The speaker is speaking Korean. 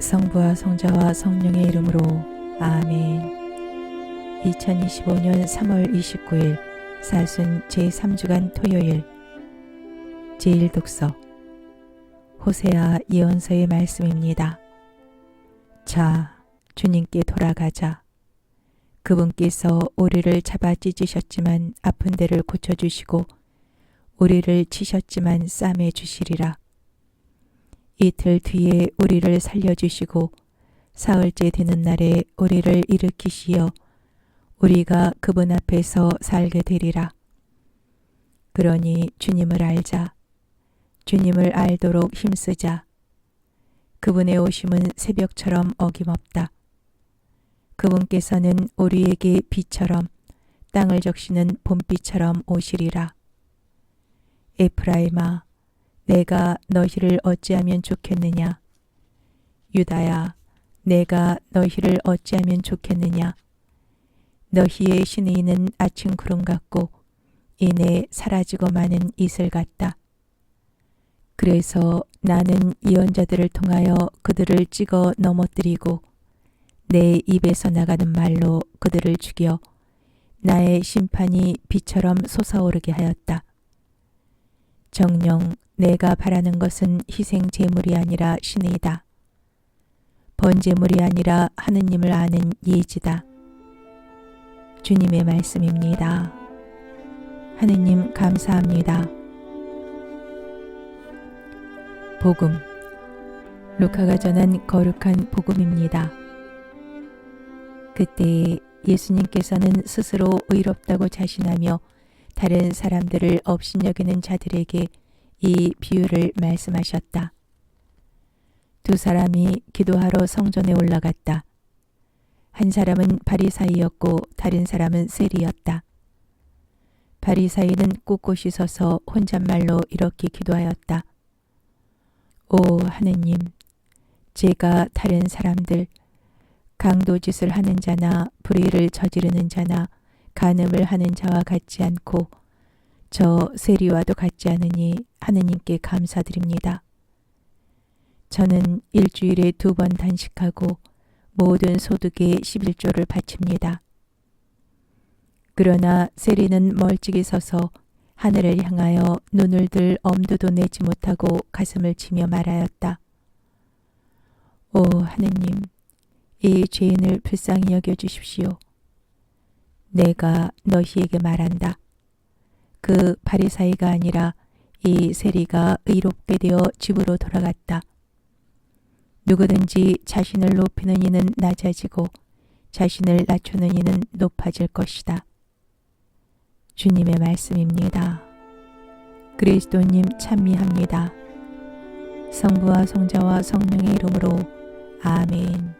성부와 성자와 성령의 이름으로 아멘. 2025년 3월 29일 사순 제3주간 토요일 제1독서 호세아 예언서의 말씀입니다. 자, 주님께 돌아가자. 그분께서 우리를 잡아 찢으셨지만 아픈 데를 고쳐주시고 우리를 치셨지만 싸매 주시리라. 이틀 뒤에 우리를 살려주시고 사흘째 되는 날에 우리를 일으키시어 우리가 그분 앞에서 살게 되리라. 그러니 주님을 알자. 주님을 알도록 힘쓰자. 그분의 오심은 새벽처럼 어김없다. 그분께서는 우리에게 비처럼 땅을 적시는 봄비처럼 오시리라. 에프라임아, 내가 너희를 어찌하면 좋겠느냐? 유다야, 내가 너희를 어찌하면 좋겠느냐? 너희의 신의는 아침 구름 같고 이내 사라지고 마는 이슬 같다. 그래서 나는 예언자들을 통하여 그들을 찍어 넘어뜨리고 내 입에서 나가는 말로 그들을 죽여 나의 심판이 비처럼 솟아오르게 하였다. 정령 내가 바라는 것은 희생 제물이 아니라 신의다. 번제물이 아니라 하느님을 아는 예지다. 주님의 말씀입니다. 하느님 감사합니다. 복음 루카가 전한 거룩한 복음입니다. 그때 예수님께서는 스스로 의롭다고 자신하며 다른 사람들을 업신여기는 자들에게 이 비유를 말씀하셨다. 두 사람이 기도하러 성전에 올라갔다. 한 사람은 바리사이였고 다른 사람은 세리였다. 바리사이는 꿋꿋이 서서 혼잣말로 이렇게 기도하였다. 오 하느님, 제가 다른 사람들, 강도짓을 하는 자나 불의를 저지르는 자나 간음을 하는 자와 같지 않고 저 세리와도 같지 않으니 하느님께 감사드립니다. 저는 일주일에 두 번 단식하고 모든 소득의 11조를 바칩니다. 그러나 세리는 멀찍이 서서 하늘을 향하여 눈을 들 엄두도 내지 못하고 가슴을 치며 말하였다. 오 하느님, 이 죄인을 불쌍히 여겨 주십시오. 내가 너희에게 말한다. 그 바리사이가 아니라 이 세리가 의롭게 되어 집으로 돌아갔다. 누구든지 자신을 높이는 이는 낮아지고 자신을 낮추는 이는 높아질 것이다. 주님의 말씀입니다. 그리스도님 찬미합니다. 성부와 성자와 성령의 이름으로 아멘.